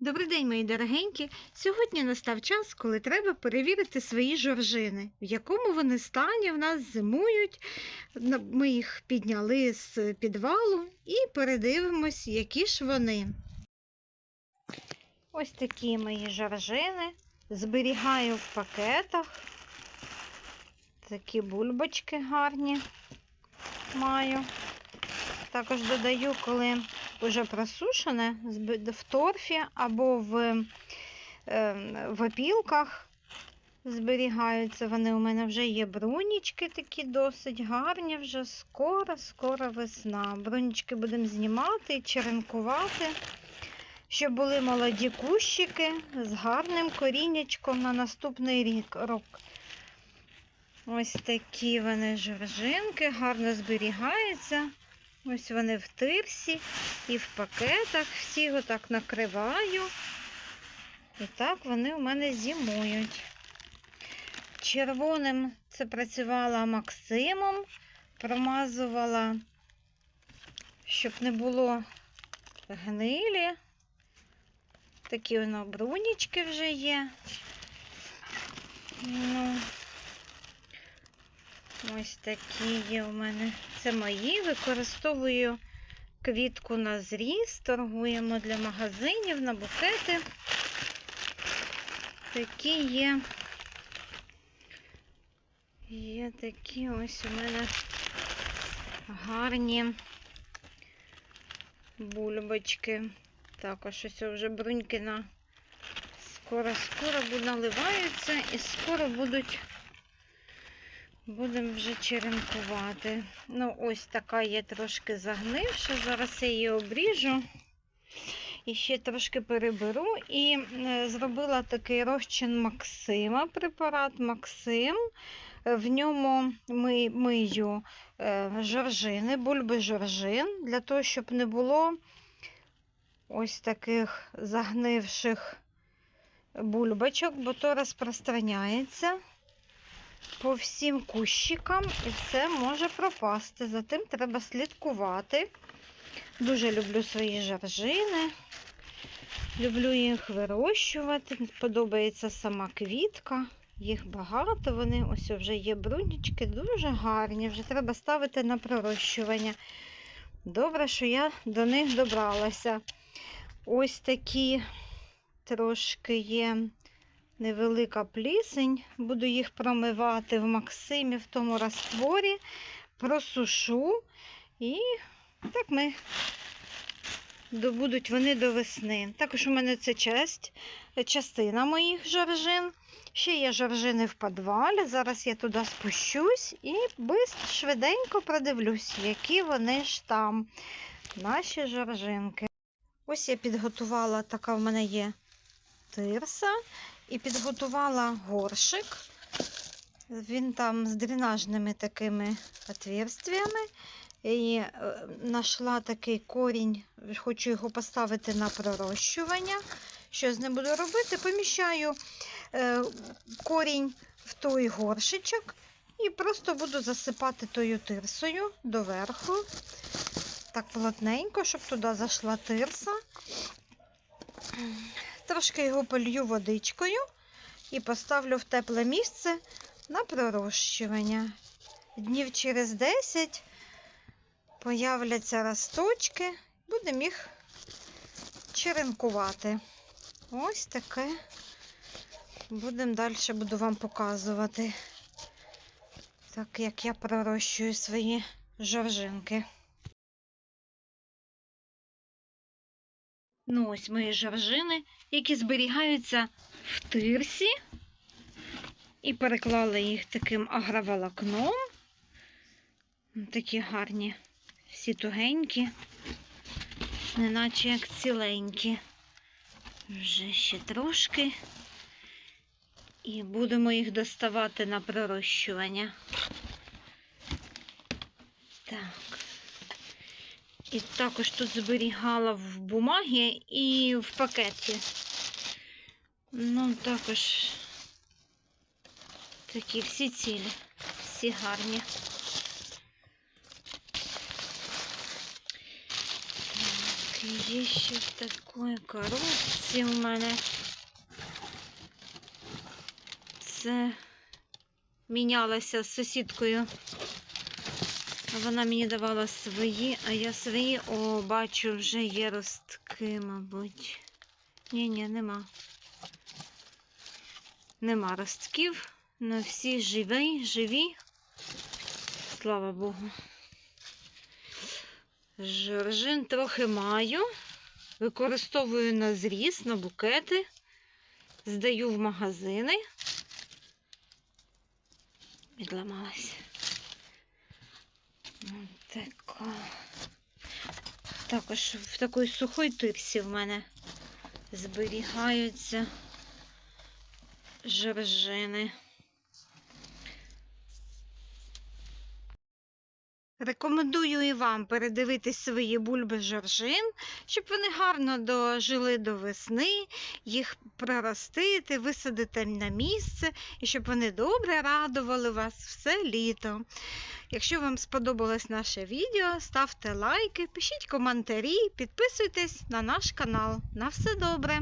Добрий день, мої дорогенькі. Сьогодні настав час, коли треба перевірити свої жоржини, в якому вони стані в нас зимують. Ми їх підняли з підвалу і передивимось, які ж вони. Ось такі мої жоржини. Зберігаю в пакетах. Такі бульбочки гарні маю. Також додаю, коли вже просушене в торфі або в, в опілках зберігаються. Вони у мене вже є брунічки такі досить гарні, вже скоро, скоро весна. Брунічки будемо знімати черенкувати, щоб були молоді кущики з гарним коріннячком на наступний рік. рок. Ось такі вони жоржинки, гарно зберігаються. Ось вони в тирсі і в пакетах. Всі його так накриваю. І так вони у мене зимують. Червоним це працювала Максимом, промазувала, щоб не було гнилі. Такі воно брунічки вже є. Ну, Ось такі є у мене. Це мої. Використовую квітку на зріз, торгуємо для магазинів на букети. Такі є. Є такі ось у мене гарні бульбочки. Також ось вже бруньки на скоро-скоро наливаються і скоро будуть Будемо вже черенкувати. Ну, ось така є трошки загнивша. Зараз я її обріжу. І ще трошки переберу. І е, зробила такий розчин Максима, препарат Максим. В ньому ми, мию е, жоржини, бульби жоржин, для того, щоб не було ось таких загнивших бульбочок, бо то розпространяється по всім кущикам і все може пропасти. За тим треба слідкувати. Дуже люблю свої жаржини. Люблю їх вирощувати. Подобається сама квітка. Їх багато, вони ось вже є брунічки, дуже гарні. Вже треба ставити на пророщування. Добре, що я до них добралася. Ось такі трошки є невелика плісень. Буду їх промивати в Максимі в тому растворі, просушу і так ми добудуть вони до весни. Також у мене це часть, частина моїх жоржин. Ще є жоржини в підвалі. Зараз я туди спущусь і швиденько продивлюсь, які вони ж там, наші жоржинки. Ось я підготувала, така в мене є тирса. І підготувала горшик. Він там з дренажними такими отверстиями. І е, знайшла такий корінь, хочу його поставити на пророщування. Що з ним буду робити? Поміщаю е, корінь в той горшичок і просто буду засипати тою тирсою доверху. Так плотненько, щоб туди зайшла тирса. Трошки його полью водичкою і поставлю в тепле місце на пророщування. Днів через 10 появляться росточки, будемо їх черенкувати. Ось таке. Будемо далі буду вам показувати, так як я пророщую свої жоржинки. Ну, ось мої жоржини, які зберігаються в тирсі. І переклала їх таким агроволокном. Такі гарні, всі тугенькі, неначе як ціленькі. Вже ще трошки. І будемо їх доставати на пророщування. Так. І також тут зберігала в бумагі і в пакеті. Ну, також такі всі цілі, всі гарні. Так. є ще в такої коробці у мене. Це мінялася з сусідкою. Вона мені давала свої, а я свої, о, бачу, вже є ростки, мабуть. Ні, ні, нема. Нема ростків, але всі живі, живі. Слава Богу. Жоржин трохи маю. Використовую на зріз, на букети. Здаю в магазини. Відламалась. Така. Також в такої сухої тирсі в мене зберігаються жоржини. Рекомендую і вам передивитись свої бульби жоржин, щоб вони гарно дожили до весни, їх проростити, висадити на місце і щоб вони добре радували вас все літо. Якщо вам сподобалось наше відео, ставте лайки, пишіть коментарі, підписуйтесь на наш канал. На все добре!